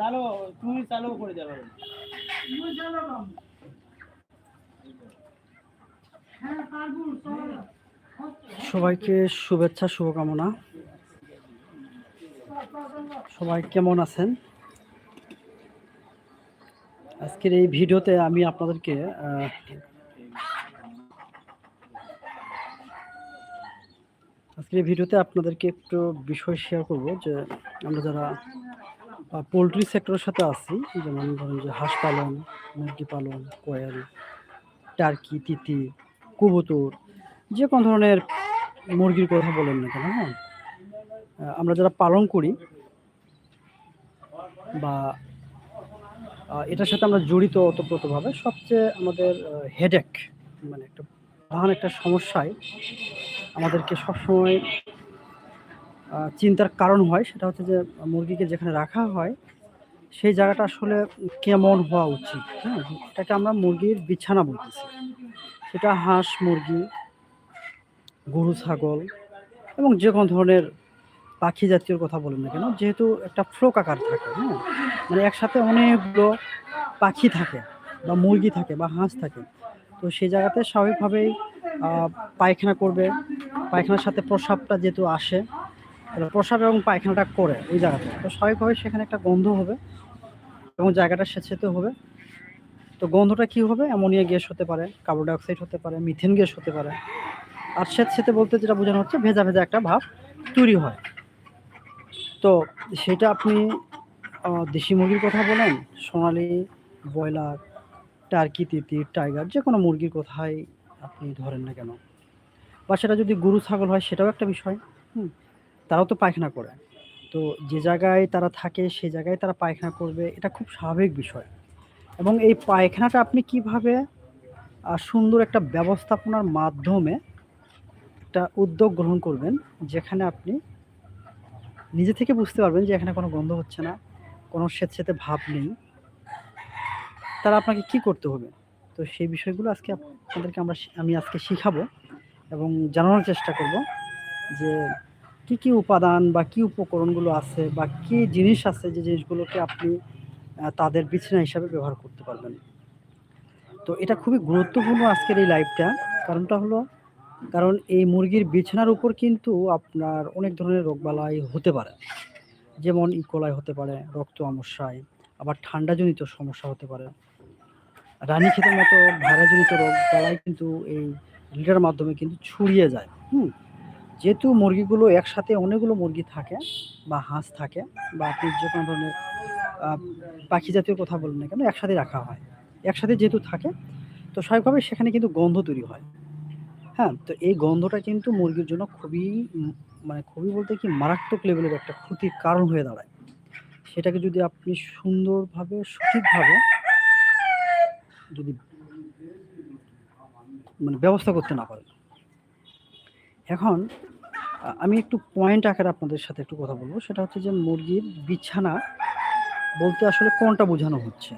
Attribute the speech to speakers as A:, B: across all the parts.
A: চালো, তুমি চালু করে যাবে।
B: সবাইকে শুভেচ্ছা, শুভকামনা। সবাই কেমন আছেন? আজকের এই ভিডিওতে আমি আপনাদেরকে আজকের এই ভিডিওতে আপনাদেরকে একটু বিষয় শেয়ার করব যে আমরা যারা পোলট্রি সেক্টরের সাথে আছি, যেমন ধরেন যে হাঁস পালন, মুরগি পালন কোয়েল টার্কি, তিতি, কবুতর, যে কোনো ধরনের মুরগির কথা বলেন না কেন হ্যাঁ? আমরা যারা পালন করি বা এটার সাথে আমরা জড়িত ওতপ্রোতভাবে, সবচেয়ে আমাদের হেডেক মানে একটা প্রধান একটা সমস্যায় আমাদেরকে সবসময় চিন্তার কারণ হয়, সেটা হচ্ছে যে মুরগিকে যেখানে রাখা হয়, সেই জায়গাটা আসলে কেমন হওয়া উচিত হ্যাঁ? এটাকে আমরা মুরগির বিছানা বলতেছি। সেটা হাঁস, মুরগি, গরু, ছাগল এবং যে কোনো ধরনের পাখি জাতীয় কথা বলেন না কেন, যেহেতু একটা ফ্লোক আকার থাকে হ্যাঁ? মানে একসাথে অনেকগুলো পাখি থাকে বা মুরগি থাকে বা হাঁস থাকে, তো সেই জায়গাতে স্বাভাবিকভাবেই পায়খানা করবে। পায়খানার সাথে প্রস্রাবটা যেহেতু আসে তাহলে প্রস্রাব এবং পায়খানাটা করে ওই জায়গাতে তো স্বাভাবিকভাবে সেখানে একটা গন্ধ হবে এবং জায়গাটা সেচেতে হবে। তো গন্ধটা কি হবে? অ্যামোনিয়া গ্যাস হতে পারে, কার্বন ডাইঅক্সাইড হতে পারে, মিথেন গ্যাস হতে পারে। আর সেতে বলতে যেটা বোঝানো হচ্ছে, ভেজা ভেজা একটা ভাব তৈরি হয়। তো সেটা আপনি দেশি মুরগির কথা বলেন, সোনালি, ব্রয়লার, টার্কি তিতির টাইগার যে কোনো মুরগির কথাই আপনি ধরেন না কেন। বা সেটা যদি গরু, ছাগল হয়, সেটাও একটা বিষয়। হুম? তারাও তো পায়খানা করে। তো যে জায়গায় তারা থাকে, সে জায়গায় তারা পায়খানা করবে, এটা খুব স্বাভাবিক বিষয়। এবং এই পায়খানাটা আপনি কীভাবে সুন্দর একটা ব্যবস্থাপনার মাধ্যমে একটা উদ্যোগ গ্রহণ করবেন, যেখানে আপনি নিজে থেকে বুঝতে পারবেন যে এখানে কোনো গন্ধ হচ্ছে না, কোনো স্বেচ্ছেতে ভাব নেই, তারা আপনাকে কি করতে হবে? তো সেই বিষয়গুলো আজকে আপনাদেরকে আমরা আমি আজকে শিখাবো এবং জানানোর চেষ্টা করব যে কি কি উপাদান বা কি উপকরণগুলো আছে বা কি জিনিস আছে যে জিনিসগুলোকে আপনি তাদের বিছানা হিসাবে ব্যবহার করতে পারবেন? তো এটা খুবই গুরুত্বপূর্ণ আজকের এই লাইভটা। কারণটা হলো, কারণ এই মুরগির বিছানার উপর কিন্তু আপনার অনেক ধরনের রোগবালাই হতে পারে। যেমন ইকোলাই হতে পারে, রক্ত আমস্যায় আবার ঠান্ডাজনিত সমস্যা হতে পারে। রানীক্ষেতের মতো ভাইরাসজনিত রোগ বালাই কিন্তু এই লিটার মাধ্যমে কিন্তু ছড়িয়ে যায়। হুম? যেহেতু মুরগিগুলো একসাথে অনেকগুলো মুরগি থাকে বা হাঁস থাকে বা আপনি যে কোনো ধরনের পাখি জাতীয় কথা বলুন না কেন, একসাথে রাখা হয়। একসাথে যেহেতু থাকে, তো স্বাভাবিকভাবে সেখানে কিন্তু গন্ধ তৈরি হয়। হ্যাঁ তো এই গন্ধটা কিন্তু মুরগির জন্য খুবই মানে খুবই বলতে কি মারাত্মক লেভেলের একটা ক্ষতির কারণ হয়ে দাঁড়ায়। সেটাকে যদি আপনি সুন্দরভাবে, সঠিকভাবে যদি মানে ব্যবস্থা করতে না পারেন। এখন আমি একটু পয়েন্ট আকারে আপনাদের সাথে একটু কথা বলব। সেটা হচ্ছে যে মুরগির বিছানা বলতে আসলে কোনটা বোঝানো হচ্ছে?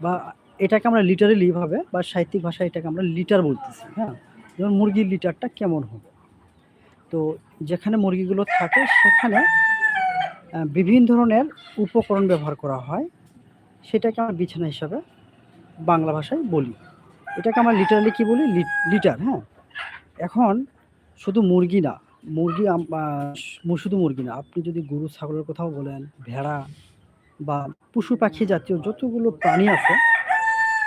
B: বা এটাকে আমরা লিটারেলি ভাবে বা সাহিত্যিক ভাষায় এটাকে আমরা লিটার বলতেছি হ্যাঁ? যেমন মুরগির লিটারটা কেমন হবে? তো যেখানে মুরগিগুলো থাকে, সেখানে বিভিন্ন ধরনের উপকরণ ব্যবহার করা হয়। সেটাকে আমরা বিছানা হিসাবে বাংলা ভাষায় বলি। এটাকে আমরা লিটারালি কি বলি? লিটার হ্যাঁ? এখন শুধু মুরগি না, মুরগি শুধু মুরগি না, আপনি যদি গরু, ছাগলের কথাও বলেন, ভেড়া বা পশু পাখি জাতীয় যতগুলো প্রাণী আছে,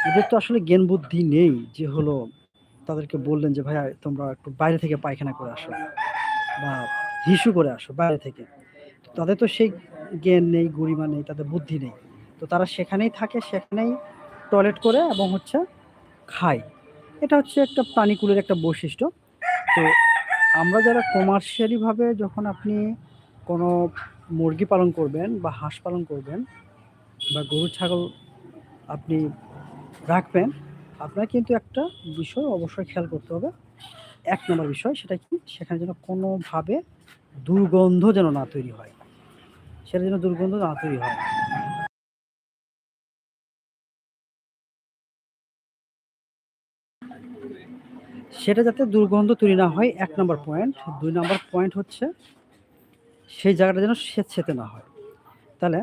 B: এদের তো আসলে জ্ঞান বুদ্ধি নেই যে হলো তাদেরকে বললেন যে, ভাইয়া, তোমরা একটু বাইরে থেকে পায়খানা করে আসো বা হিসু করে আসো বাইরে থেকে। তাদের তো সেই জ্ঞান নেই, গরিমা নেই, তাদের বুদ্ধি নেই। তো তারা সেখানেই থাকে, সেখানেই টয়লেট করে এবং হচ্ছে খায়। এটা হচ্ছে একটা প্রাণীকুলের একটা বৈশিষ্ট্য। তো আমরা যারা কমার্শিয়ালিভাবে যখন আপনি কোনো মুরগি পালন করবেন বা হাঁস পালন করবেন বা গরু, ছাগল আপনি রাখবেন, আপনার কিন্তু একটা বিষয় অবশ্যই খেয়াল করতে হবে। এক নম্বর বিষয় সেটা কি? সেখানে যেন কোনোভাবে দুর্গন্ধ যেন না তৈরি হয়। সেটা যেন দুর্গন্ধ না তৈরি হয়। সেটা যাতে দুর্গন্ধ তৈরি না হয়, এক নম্বর পয়েন্ট দুই নম্বর পয়েন্ট হচ্ছে সেই জায়গাটা যেন স্বেচ্ছেতে না হয়। তাহলে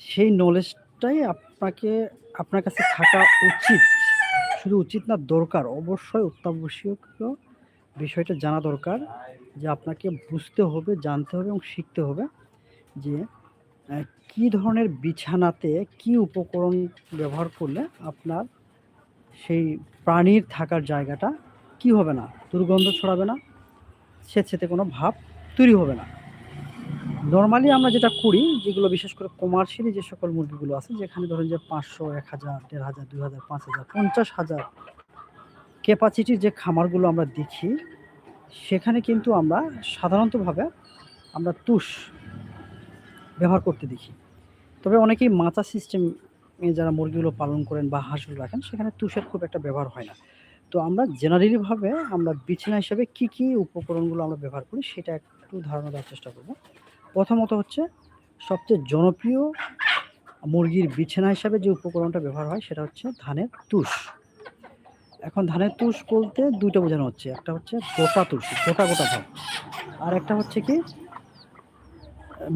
B: সেই নলেজটাই আপনাকে, আপনার কাছে থাকা উচিত। শুধু উচিত না, দরকার। অবশ্যই অত্যাবশ্যকীয় বিষয়টা জানা দরকার, যে আপনাকে বুঝতে হবে, জানতে হবে এবং শিখতে হবে যে কি ধরনের বিছানাতে কি উপকরণ ব্যবহার করলে আপনার সেই প্রাণীর থাকার জায়গাটা কি হবে না? দুর্গন্ধ ছড়াবে না, স্বেচ্ছেতে কোনো ভাব তৈরি হবে না। নর্মালি আমরা যেটা করি, যেগুলো বিশেষ করে কমার্শিয়ালি যে সকল মুরগিগুলো আছে, যেখানে ধরেন যে পাঁচশো, এক হাজার, দেড় হাজার, দুই হাজার, পাঁচ হাজার, পঞ্চাশ হাজার ক্যাপাসিটির যে খামারগুলো আমরা দেখি, সেখানে কিন্তু আমরা সাধারণতভাবে আমরা তুষ ব্যবহার করতে দেখি। তবে অনেকেই মাচা সিস্টেমে যারা মুরগিগুলো পালন করেন বা হাঁসগুলো রাখেন, সেখানে তুষের খুব একটা ব্যবহার হয় না। তো আমরা জেনারেলিভাবে আমরা বিছানা হিসাবে কি কি উপকরণগুলো আমরা ব্যবহার করি সেটা একটু ধারণা দেওয়ার চেষ্টা করব। প্রথমত হচ্ছে সবচেয়ে জনপ্রিয় মুরগির বিছানা হিসাবে যে উপকরণটা ব্যবহার হয় সেটা হচ্ছে ধানের তুষ। এখন ধানের তুষ বলতে দুইটা বোঝানো হচ্ছে, একটা হচ্ছে গোটা তুষ, গোটা গোটা ধান, আর একটা হচ্ছে কি,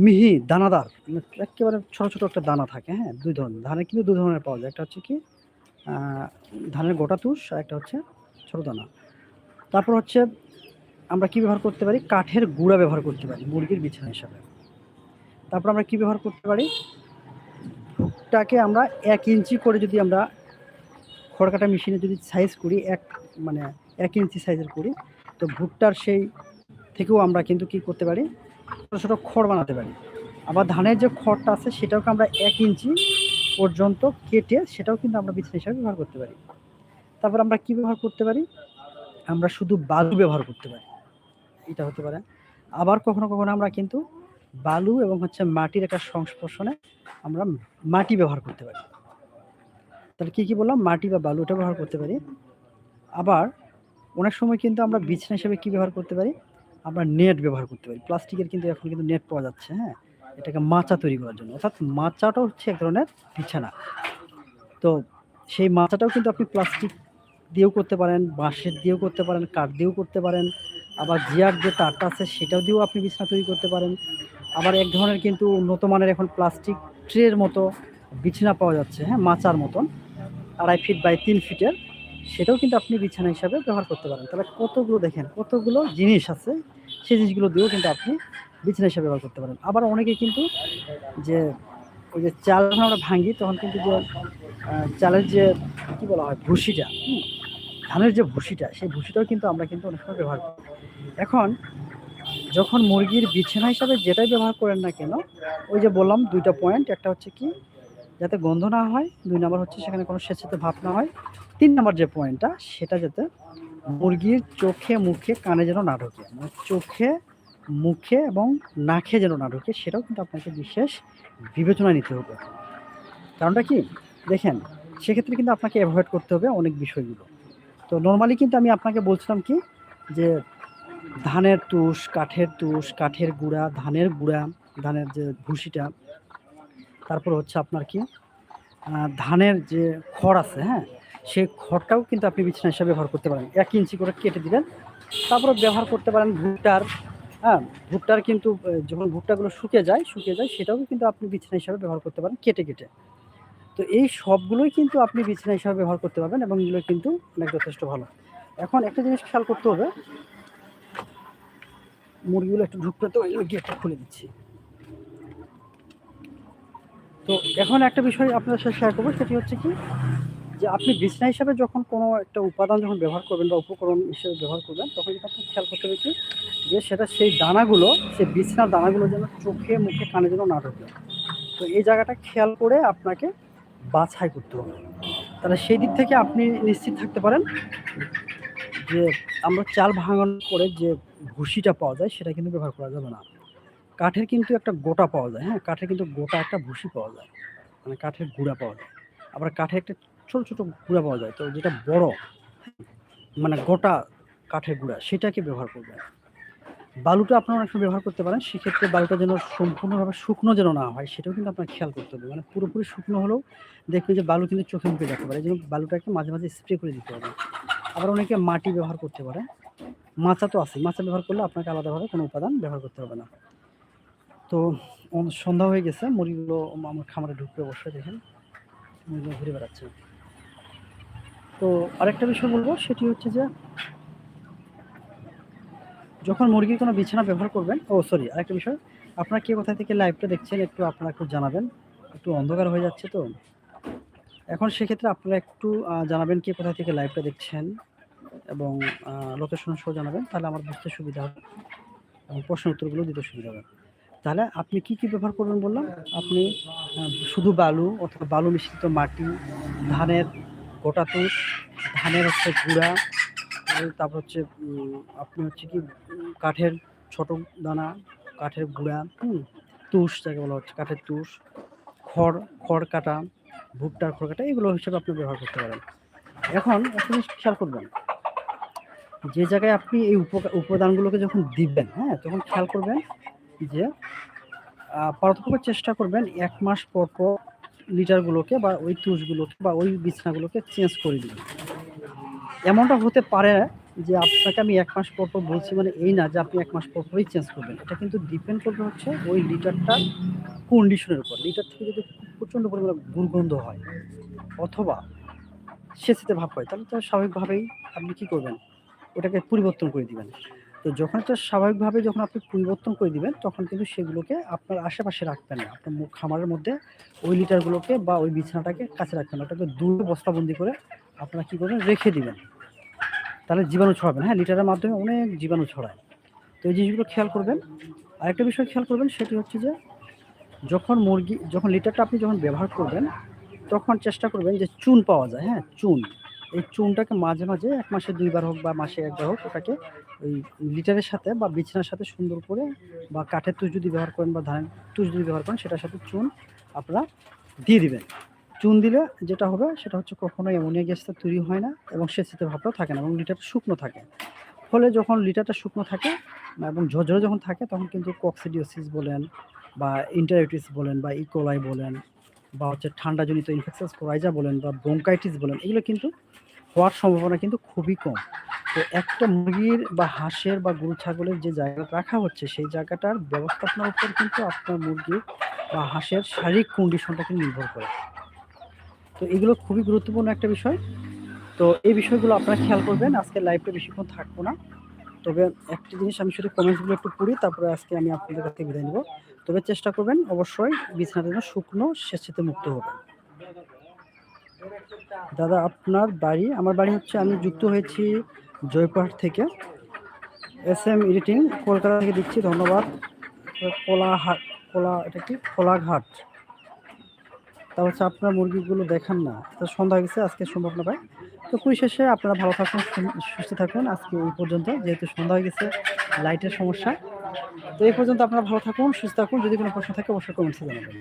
B: মিহি দানাদার, একেবারে ছোটো ছোটো একটা দানা থাকে হ্যাঁ দুই ধরনের ধানের কিন্তু দু ধরনের পাওয়া যায়, একটা হচ্ছে কি ধানের গোটা তুষ আর একটা হচ্ছে ছোটো দানা। তারপর হচ্ছে আমরা কি ব্যবহার করতে পারি? কাঠের গুঁড়া ব্যবহার করতে পারি, মুরগির বিছানা হিসাবে। তারপর আমরা কি ব্যবহার করতে পারি? ভুট্টাকে আমরা এক ইঞ্চি করে যদি আমরা খড়কাটা মেশিনে যদি সাইজ করি, এক মানে এক ইঞ্চি সাইজের করি, তো ভুট্টার সেই থেকেও আমরা কিন্তু কি করতে পারি? ছোটো ছোটো খড় বানাতে পারি। আবার ধানের যে খড়টা আছে, সেটাকে আমরা এক ইঞ্চি পর্যন্ত কেটে সেটাও কিন্তু আমরা বিছানা হিসাবে ব্যবহার করতে পারি। তারপর আমরা কি ব্যবহার করতে পারি? আমরা শুধু বালু ব্যবহার করতে পারি। এটা হতে পারে। আবার কখনো কখনো আমরা কিন্তু বালু এবং হচ্ছে মাটির একটা সংস্পর্শনে আমরা মাটি ব্যবহার করতে পারি। তাহলে কি কি বললাম? মাটি বা বালুটা ব্যবহার করতে পারি। আবার অনেক সময় কিন্তু আমরা বিছানা হিসেবে কি ব্যবহার করতে পারি? আমরা নেট ব্যবহার করতে পারি। প্লাস্টিকের কিন্তু এখন কিন্তু নেট পাওয়া যাচ্ছে হ্যাঁ। এটাকে মাচা তৈরি করার জন্য। অর্থাৎ মাচাটা হচ্ছে এক ধরনের বিছানা। তো সেই মাচাটাও কিন্তু আপনি প্লাস্টিক দিয়েও করতে পারেন, বাঁশের দিয়েও করতে পারেন, কাঠ দিয়েও করতে পারেন। আবার জিয়ার যে তারটা আছে সেটাও দিয়েও আপনি বিছানা তৈরি করতে পারেন। আবার এক ধরনের কিন্তু উন্নত মানের এখন প্লাস্টিক ট্রের মতো বিছানা পাওয়া যাচ্ছে হ্যাঁ মাচার মতন। আড়াই ফিট বাই তিন ফিটের। সেটাও কিন্তু আপনি বিছানা হিসাবে ব্যবহার করতে পারেন। তাহলে কতগুলো দেখেন, কতগুলো জিনিস আছে, সেই জিনিসগুলো দিয়েও কিন্তু আপনি বিছানা হিসাবে ব্যবহার করতে পারেন। আবার অনেকে কিন্তু যে ওই যে চাল যখন আমরা ভাঙি তখন কিন্তু যে চালের যে, কি বলা হয় ভুসিটা ধানের যে ভুসিটা সেই ভুসিটাও কিন্তু আমরা কিন্তু অনেক সময় ব্যবহার করি। এখন যখন মুরগির বিছানা হিসাবে যেটাই ব্যবহার করেন না কেন, ওই যে বললাম দুইটা পয়েন্ট একটা হচ্ছে কি, যাতে গন্ধ না হয়, দুই নাম্বার হচ্ছে সেখানে কোনো স্বেচ্ছাতে ভাব না হয়, তিন নাম্বার যে পয়েন্টটা সেটা যাতে মুরগির চোখে, মুখে, কানে যেন না ঢোকে। মানে চোখে মুখে এবং নাখে যেন না ঢোকে, সেটাও কিন্তু আপনাকে বিশেষ বিবেচনা নিতে হবে। কারণটা কি? দেখেন, সেক্ষেত্রে কিন্তু আপনাকে অ্যাভয়েড করতে হবে অনেক বিষয়গুলো। তো নর্মালি কিন্তু আমি আপনাকে বলছিলাম কি? যে ধানের তুষ, কাঠের তুষ, কাঠের গুঁড়া, ধানের গুঁড়া, ধানের যে ভুসিটা, তারপর হচ্ছে আপনার কি? ধানের যে খড় আছে হ্যাঁ? সেই খড়টাও কিন্তু আপনি বিছানা হিসাবে ব্যবহার করতে পারেন। এক ইঞ্চি করে কেটে দিবেন, তারপর ব্যবহার করতে পারেন ভুট্টার হ্যাঁ ভুট্টার কিন্তু যখন ভুট্টাগুলো শুকিয়ে যায় শুকিয়ে যায়, সেটাও কিন্তু আপনি বিছানা হিসাবে ব্যবহার করতে পারেন, কেটে কেটে। তো এই সবগুলোই কিন্তু আপনি বিছানা হিসাবে ব্যবহার করতে পারবেন এবং এগুলো কিন্তু অনেক যথেষ্ট ভালো। এখন একটা জিনিস খেয়াল করতে হবে, মুরগিগুলো একটু ঢুকতে তো ওই গেটটা খুলে দিচ্ছি। তো এখন একটা বিষয় আপনাদের সাথে শেয়ার করব, সেটি হচ্ছে কি যে আপনি বিছনা হিসাবে যখন কোনো একটা উপাদান যখন ব্যবহার করবেন বা উপকরণ হিসেবে ব্যবহার করবেন, তখন কিন্তু আপনার খেয়াল করতে হবে কি? যে সেটা সেই দানাগুলো, সেই বিছনার দানাগুলো যেন চোখে, মুখে, কানে যেন না ঢোকে। তো এই জায়গাটা খেয়াল করে আপনাকে বাছাই করতে হবে। তাহলে সেই দিক থেকে আপনি নিশ্চিত থাকতে পারেন যে আমরা চাল ভাঙানোর করে যে ভুসিটা পাওয়া যায়, সেটা কিন্তু ব্যবহার করা যাবে না। কাঠের কিন্তু একটা গোটা পাওয়া যায় হ্যাঁ? কাঠের কিন্তু গোটা একটা ভুসি পাওয়া যায়। মানে কাঠের গুঁড়া পাওয়া যায়। আবার কাঠের একটা ছোট ছোট গুঁড়া পাওয়া যায়। তো যেটা বড় মানে গোটা কাঠের গুঁড়া, সেটাকে ব্যবহার করবেন। বালুটা আপনারা অনেক সময় ব্যবহার করতে পারেন, সেক্ষেত্রে বালুটা যেন সম্পূর্ণভাবে শুকনো যেন না হয়, সেটাও কিন্তু আপনার খেয়াল করতে হবে। মানে পুরোপুরি শুকনো হলেও দেখবেন যে বালু কিন্তু চোখে মুখে দেখতে পারে। জন্য বালুটাকে মাঝে মাঝে স্প্রে করে দিতে হবে। আবার অনেকে মাটি ব্যবহার করতে পারে। মাচা তো আছে মাচা ব্যবহার করলে আপনাকে আলাদাভাবে কোনো উপাদান ব্যবহার করতে হবে না। তো সন্ধ্যা হয়ে গেছে। মুরগিগুলো আমার খামারে ঢুকবে অবশ্যই, দেখেন। মুরগিগুলো ঘুরে বেড়াচ্ছে। তো আরেকটা বিষয় বলব, সেটি হচ্ছে যে যখন মুরগির কোনো বিছানা ব্যবহার করবেন, ও সরি আরেকটা বিষয়, আপনারা কে কোথা থেকে লাইভটা দেখছেন একটু আপনারা একটু জানাবেন, একটু অন্ধকার হয়ে যাচ্ছে তো। এখন সেক্ষেত্রে আপনারা একটু জানাবেন কে কোথা থেকে লাইভটা দেখছেন এবং লোকেশন সহ জানাবেন, তাহলে আমার বুঝতে সুবিধা হবে এবং প্রশ্ন উত্তরগুলো দিতে সুবিধা হবে। তাহলে আপনি কি কি ব্যবহার করবেন বললাম? আপনি শুধু বালু অথবা বালু মিশ্রিত মাটি, ধানের গোটা তুষ, ধানের হচ্ছে গুঁড়া, তারপর হচ্ছে আপনি হচ্ছে কি, কাঠের ছোট দানা, কাঠের গুঁড়া, হুম, তুষ যাকে বলা হচ্ছে, কাঠের তুষ, খড় খড় কাটা, ভুট্টার খড় কাটা, এগুলো হিসেবে আপনি ব্যবহার করতে পারেন। এখন জিনিস খেয়াল করবেন, যে জায়গায় আপনি এই উপাদানগুলোকে যখন দিবেন হ্যাঁ তখন খেয়াল করবেন যে পারতপক্ষে চেষ্টা করবেন এক মাস পর পর লিটারগুলোকে বা ওই তুষগুলোকে বা ওই বিছনাগুলোকে চেঞ্জ করে দিবেন এমনটা হতে পারে যে আপনাকে আমি এক মাস পর পর বলছি মানে এই না যে আপনি এক মাস পর পরই চেঞ্জ করবেন। এটা কিন্তু ডিপেন্ড করবে হচ্ছে ওই লিটারটার কন্ডিশনের উপর। লিটার থেকে যদি প্রচণ্ড পরিমাণে দুর্গন্ধ হয় অথবা সেচিতে ভাব হয় তাহলে তো স্বাভাবিকভাবেই আপনি কী করবেন? ওটাকে পরিবর্তন করে দিবেন। তো যখন এটা স্বাভাবিকভাবে যখন আপনি পরিবর্তন করে দিবেন, তখন কিন্তু সেগুলোকে আপনার আশেপাশে রাখবেন না। আপনার খামারের মধ্যে ওই লিটারগুলোকে বা ওই বিছানাটাকে কাছে রাখবেন না। ওটাকে দূরে বস্তাবন্দি করে আপনারা কী করবেন? রেখে দিবেন। তাহলে জীবাণু ছড়াবেন হ্যাঁ লিটারের মাধ্যমে অনেক জীবাণু ছড়ায়। তো এই জিনিসগুলো খেয়াল করবেন। আরেকটা বিষয় খেয়াল করবেন, সেটি হচ্ছে যে যখন মুরগি, যখন লিটারটা আপনি যখন ব্যবহার করবেন, তখন চেষ্টা করবেন যে চুন পাওয়া যায়। হ্যাঁ চুন। এই চুনটাকে মাঝে মাঝে এক মাসে দুইবার হোক বা মাসে একবার হোক ওটাকে ওই লিটারের সাথে বা বিছানার সাথে সুন্দর করে বা কাঠের তুষ যদি ব্যবহার করেন বা ধানের তুষ যদি ব্যবহার করেন, সেটার সাথে চুন আপনারা দিয়ে দিবেন। চুন দিলে যেটা হবে সেটা হচ্ছে কখনোই অ্যামোনিয়া গ্যাসটা তৈরি হয় না এবং সেচিতে ভাবটাও থাকে না এবং লিটারটা শুকনো থাকে। ফলে যখন লিটারটা শুকনো থাকে এবং ঝরঝরে যখন থাকে, তখন কিন্তু কক্সিডিওসিস বলেন বা ইন্টারাইটিস বলেন বা ইকোলাই বলেন বা হচ্ছে ঠান্ডাজনিত ইনফেকশাস কোরাইজা বলেন বা ব্রঙ্কাইটিস বলেন, এগুলো কিন্তু হওয়ার সম্ভাবনা কিন্তু খুবই কম। তো একটা মুরগির বা হাঁসের বা গরু, ছাগলের যে জায়গাটা রাখা হচ্ছে, সেই জায়গাটার ব্যবস্থাপনার উপর কিন্তু আপনার মুরগির বা হাঁসের শারীরিক কন্ডিশনটাকে নির্ভর করে। তো এগুলো খুবই গুরুত্বপূর্ণ একটা বিষয়। তো এই বিষয়গুলো আপনারা খেয়াল করবেন, আজকে লাইভটা বেশিক্ষণ থাকব না। তবে একটি জিনিস আমি শুধু কমেন্টসগুলো একটু পড়ি, তারপরে আজকে আমি আপনাদের কাছ বিদায় নেব। তবে চেষ্টা করবেন অবশ্যই বিছানাটা যেন শুকনো স্বেচ্ছাতে মুক্ত হবে দাদা, আপনার বাড়ি, আমার বাড়ি হচ্ছে আমি যুক্ত হয়েছি জয়পুরহাট থেকে। এস এম এডিটিং কলকাতা থেকে দিচ্ছি, ধন্যবাদ। কোলাহাট, কোলা, এটা কি? কোলাঘাট। তা হচ্ছে আপনার মুরগিগুলো দেখান না। সন্ধ্যা গেছে, আজকে সম্ভব না ভাই। তো পরিশেষে আপনারা ভালো থাকুন সুস্থ থাকুন। আজকে এই পর্যন্ত, যেহেতু সন্ধ্যা হয়ে গেছে, লাইটের সমস্যা। তো এই পর্যন্ত আপনারা ভালো থাকুন, সুস্থ থাকুন। যদি কোনো প্রশ্ন থাকে, অবশ্যই কমেন্টসে জানাবেন।